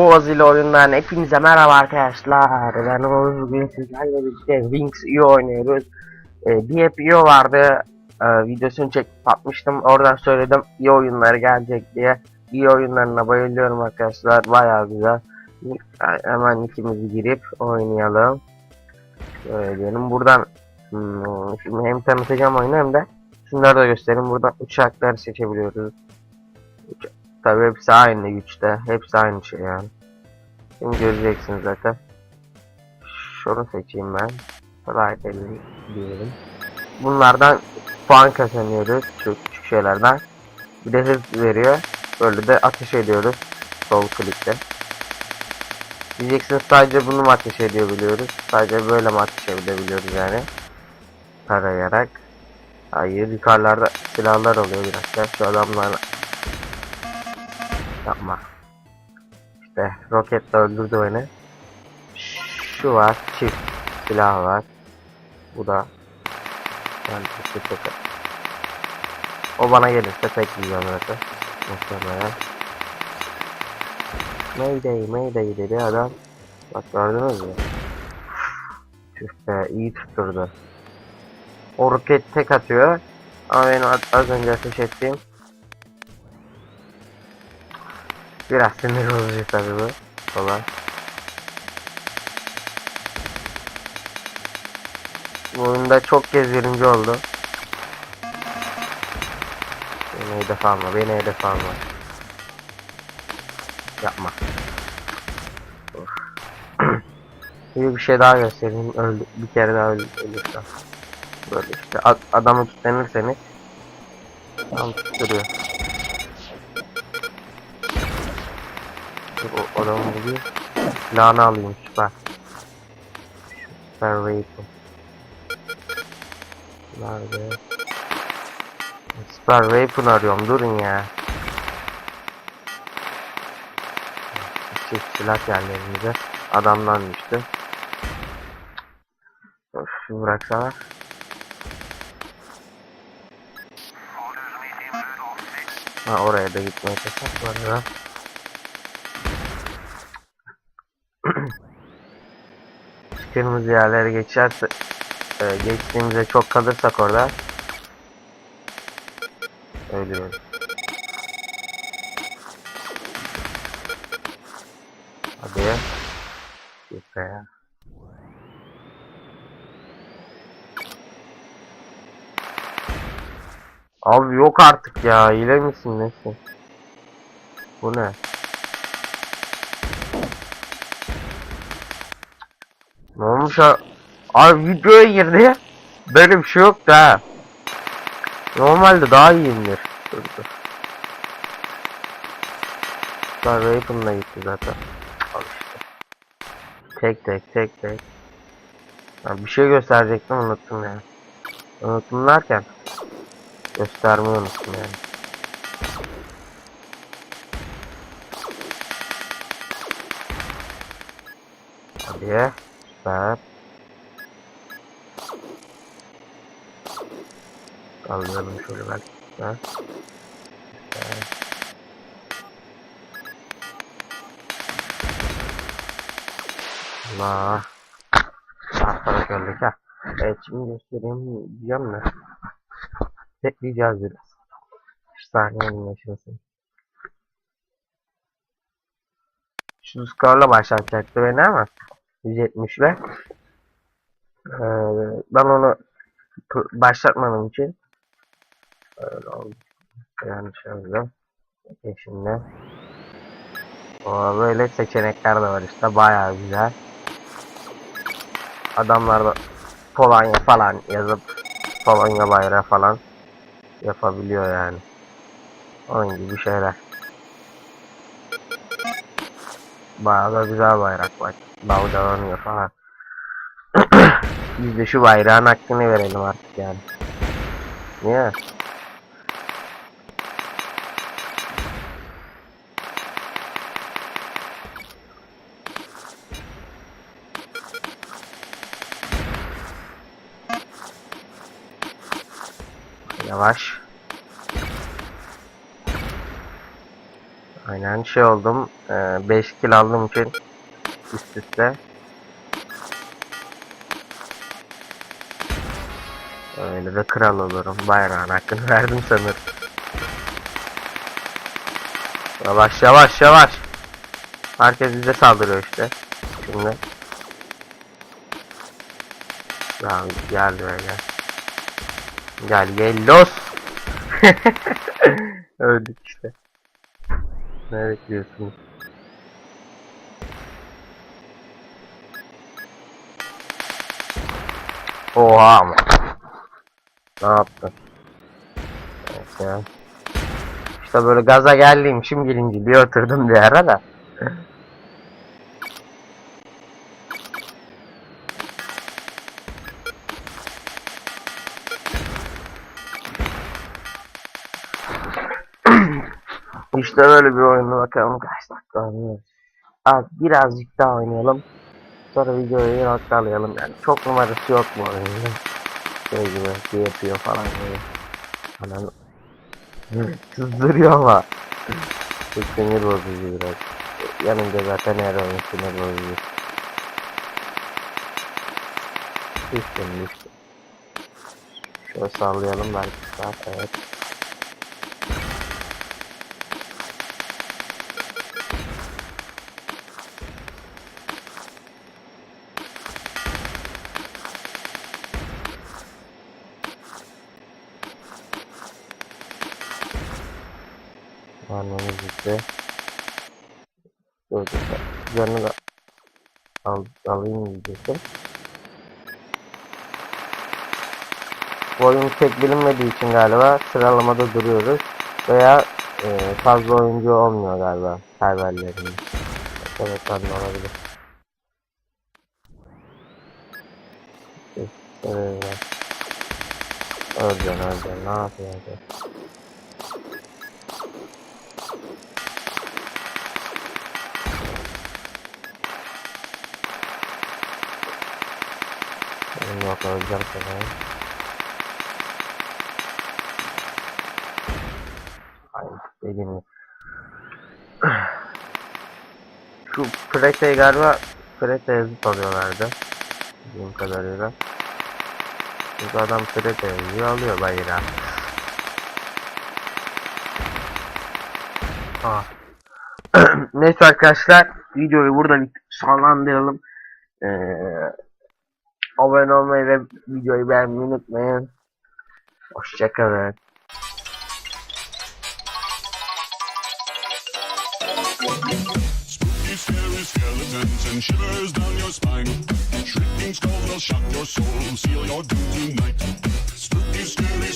Oğuz ile oyundan hepinize merhaba arkadaşlar. Ben Oğuz bugün sizlerle birlikte Wings iyi oynuyoruz. Ee, bir hep iyi vardı. Ee, videosunu çekip atmıştım. Oradan söyledim iyi oyunlar gelecek diye. İyi oyunlarına bayılıyorum arkadaşlar. Bayağı güzel. Hemen ikimizi girip oynayalım. Şöyle diyelim. Buradan hmm, şimdi hem tanıtacağım oyunu hem de şunları da göstereyim. Buradan uçakları seçebiliyoruz. Tabii hepsi aynı güçte. Hepsi aynı şey yani. Şimdi göreceksiniz zaten. Şunu seçeyim ben. Rifle diyelim. Bunlardan puan kazanıyoruz. Şu küçük şeylerden. Bir de hız veriyor. Böyle de ateş ediyoruz. Sol klikte. Diyeceksiniz sadece bunu mu ateş edebiliyoruz? Sadece böyle mi ateş edebiliyoruz yani? Tarayarak. Hayır yukarılarda silahlar oluyor biraz. Şu adamlarla Yapma. İşte roketle öldürdü beni. Şu var. Çift silah var. Bu da. Yani çift çift O bana gelirse tek yiyeceğim zaten. Muhtemelen. Mayday Mayday dedi adam. Bak gördünüz mü? Tüh be iyi tutturdu. O roket tek atıyor. Ama benim az önce ateş ettiğim Biraz sinir bozucu tabii bu. Kolay. Bu oyunda çok kez birinci oldu. Beni hedef alma, beni hedef alma. Yapma. Bir bir şey daha göstereyim. Öldü, bir kere daha öldü. ölürsem. Böyle işte ad, adamı tutanırseniz tam tutturuyor. Dur o adamı bulayım. Silahını alayım süper. Süper rifle. Nerede? Süper rifle arıyorum durun ya. Çift silah geldi elimize. Adamdan düştü. Of şu bıraksana. Ha oraya da gitmeye çalışacak var ya. Kırmızı yerlere geçerse e, geçtiğimizde çok kalırsak orada ölüyoruz. Hadi ya. Abi yok artık ya. Hile misin nesin? Bu ne? Ne olmuş ha? Abi videoya girdi. Böyle bir şey yok da. Normalde daha iyiyimdir. Dur dur. Lan Raven'la gitti zaten. Al işte. Tek tek tek tek. Ya bir şey gösterecektim unuttum ya. Unuttum derken göstermeyi unuttum yani. Hadi ya. Süper. Kaldıralım şöyle. Ha. Süper. Allah. Arkada gördük ha. Evet şimdi göstereyim diyeceğim de. Bekleyeceğiz biraz. 3 saniye yaşasın. Şu skorla başlatacaktı beni ama 170 ile. Ee, ben onu başlatmadığım için öyle. Yani şöyle. Bakın şimdi. O böyle seçenekler de var işte bayağı güzel. Adamlar da Polonya falan yazıp Polonya bayrağı falan yapabiliyor yani. Onun gibi şeyler. Bayağı da güzel bayrak var. Dalgalanıyor falan. Biz de şu bayrağın hakkını verelim artık yani. Niye? Yavaş. Aynen şey oldum. 5 kill aldığım için üst üste. Öyle de kral olurum. Bayrağın hakkını verdim sanırım. Yavaş yavaş yavaş. Herkes bize saldırıyor işte. Şimdi. Ya gel böyle. Gel gel los. Öldük işte. Ne bekliyorsunuz? Oha ama. Ne yaptın? Evet ya. İşte böyle gaza geldiğim şimdi birinciliğe oturdum bir ara. İşte böyle bir oyunu bakalım kaç dakika oynuyoruz. Az birazcık daha oynayalım. Sonra videoyu noktalayalım yani. Çok numarası yok bu oyunun. Şey gibi şey yapıyor falan böyle. Anan Sızdırıyor ama. Çok sinir bozucu biraz. Yanınca zaten her oyun sinir bozucu. Düştüm düştüm. Şöyle sallayalım belki saat evet. İşte. Dur dur. Canını da al, alayım diyecektim. Bu oyun pek bilinmediği için galiba sıralamada duruyoruz. Veya e, fazla oyuncu olmuyor galiba serverlerinde. Evet tabii olabilir. Evet. Öleceksin öleceksin ne yapıyorsun? Öleceğim seni. Hayır dediğim. Şu Prete'yi galiba Prete'ye zıt alıyorlardı. Bildiğim kadarıyla. Çünkü adam Prete yazıyor alıyor bayrağı. Ah. Neyse arkadaşlar videoyu burada bir sonlandıralım. Ee, abone olmayı ve videoyu beğenmeyi unutmayın. Hoşçakalın. Skeletons and shivers down your spine. Shrieking skulls will shock your soul, seal your doom tonight. Spooky, scary